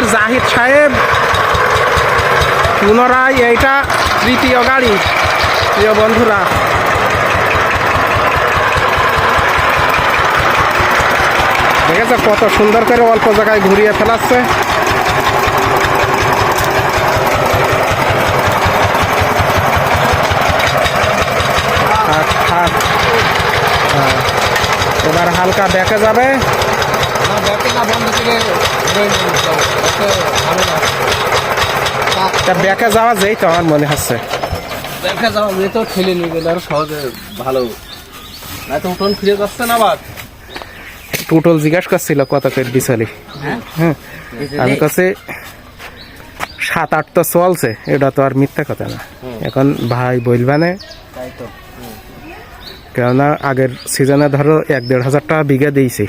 আমাদের জাহিদ সাহেব। পুনরায় এইটা তৃতীয় গাড়ি। প্রিয় বন্ধুরা। দেখেছ কত সুন্দর করে অল্প জায়গায় ঘুরিয়ে ফেলাচ্ছে। থাক, হালকা হ্যাঁ। এবার তা ব্যাকে যাওয়া যেই তো আমার মনে হচ্ছে। দেখা যাও আমি তো ঠেলে নিয়ে গেলে আরও সহজে ভালো। না তো উঠোন ফিরে যাচ্ছে না আবার। টুটল জিজ্ঞাসা করছিল কত করে বিচলি। হ্যাঁ? আমি কাছে সাত আট তো চলছে এটা তো আর মিথ্যা কথা না। এখন ভাই বলবানে কেননা আগের সিজনে ধরো এক দেড় হাজার টাকা বিঘা দিয়েছি।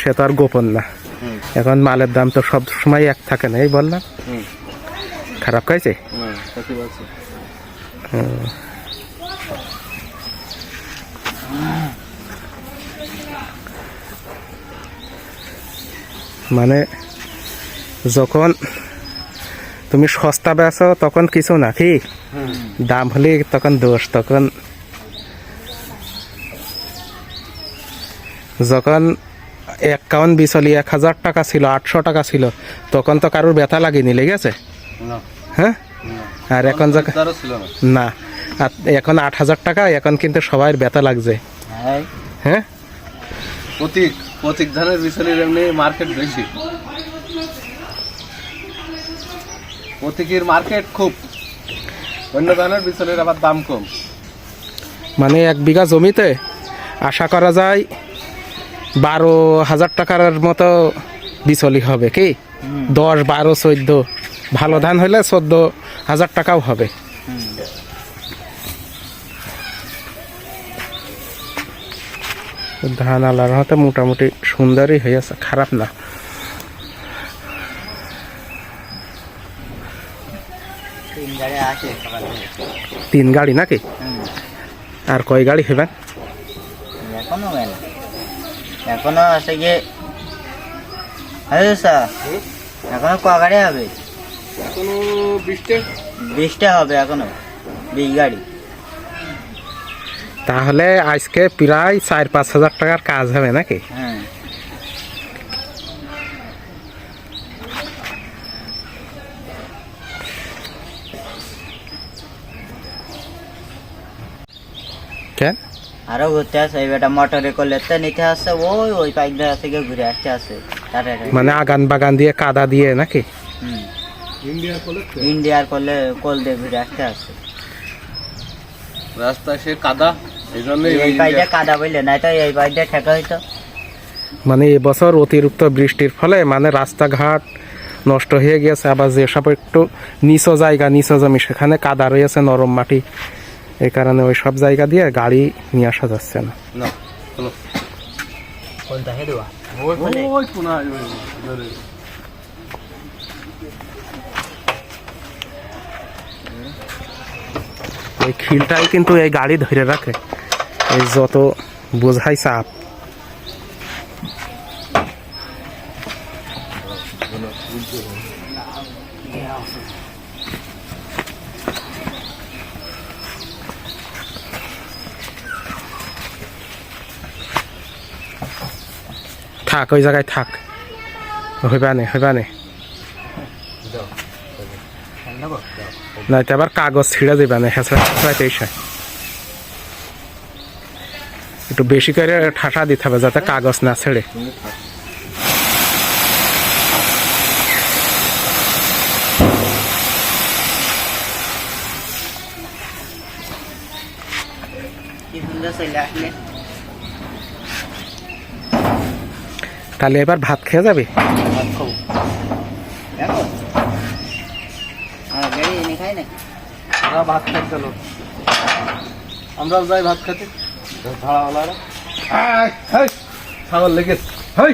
সে তো আর গোপন না। এখন মালের দাম তো সব সময় এক থাকে না এই বললাম খারাপ খাইছে বলছি মানে যখন তুমি সস্তা বেচো তখন কিছু না কি? দাম হলে তখন দোষ তখন যখন এক কাউন বিচলি এক হাজার টাকা ছিল আটশো টাকা ছিল। তখন তো কারোর ব্যথা লাগেনি লেগেছে? আছে হ্যাঁ? আর এখন না। আর এখন আট হাজার টাকা এখন কিন্তু সবাই ব্যথা লাগছে। হ্যাঁ হ্যাঁ? প্রতীক প্রতীক ধানের বিচলির এমনি মার্কেট বেশি। প্রতীকের মার্কেট খুব। অন্য ধানের বিচলির আবার দাম কম। মানে এক বিঘা জমিতে আশা করা যায় বারো হাজার টাকার মতো বিচলি হবে কি? দশ বারো চোদ্দ। ভালো ধান হলে চোদ্দ হাজার টাকাও হবে। ধান আলার হাতে মোটামুটি সুন্দরই হয়েছে খারাপ না। তিন গাড়ি নাকি। আর কয় গাড়ি হেবেন এখনও আছে গিয়ে হ্যাঁ স্যার এখনও ক গাড়ি হবে? এখনও বৃষ্টি বিশটা হবে এখনও বিশ গাড়ি। তাহলে আজকে প্রায় চার পাঁচ হাজার টাকার কাজ হবে নাকি? হ্যাঁ। কেন? আরও ঘুরতে আসে এই বেটা মোটরে করলে তো নিতে আসছে ওই ওই পাইক দিয়ে থেকে ঘুরে আসতে আসে। মানে আগান বাগান দিয়ে কাদা দিয়ে নাকি? হুম। ইন্ডিয়ার করলে কল দিয়ে ঘুরে আসতে আসে। রাস্তায় সে কাদা এই জন্য এই পাইটা কাদা বললে নাই তো এই পাইটা ঠেকা হইতো। মানে এবছর অতিরিক্ত বৃষ্টির ফলে মানে রাস্তাঘাট নষ্ট হয়ে গেছে আবার যেসব একটু নিচ জায়গা নিচ জমি সেখানে কাদা রয়েছে নরম মাটি। এই কারণে ওই সব জায়গা দিয়ে গাড়ি নিয়ে আসা যাচ্ছে না। এই খিলটাই কিন্তু এই গাড়ি ধরে রাখে। এই যত বোঝাই চাপ। থাক, ওই জায়গায় থাক। হইবা নে হইবা নে নয়তো আবার কাগজ ছিঁড়ে দেবে না, হেঁচড়া হেঁচড়াইতে এসে। একটু বেশি করে ঠাসা দিতে হবে যাতে কাগজ না ছেড়ে। কি তাহলে এবার ভাত খেয়ে যাবে? ভাত খেতে চলো। আমরাও যাই ভাত খেতে। ছাগল লেগেছে হাই!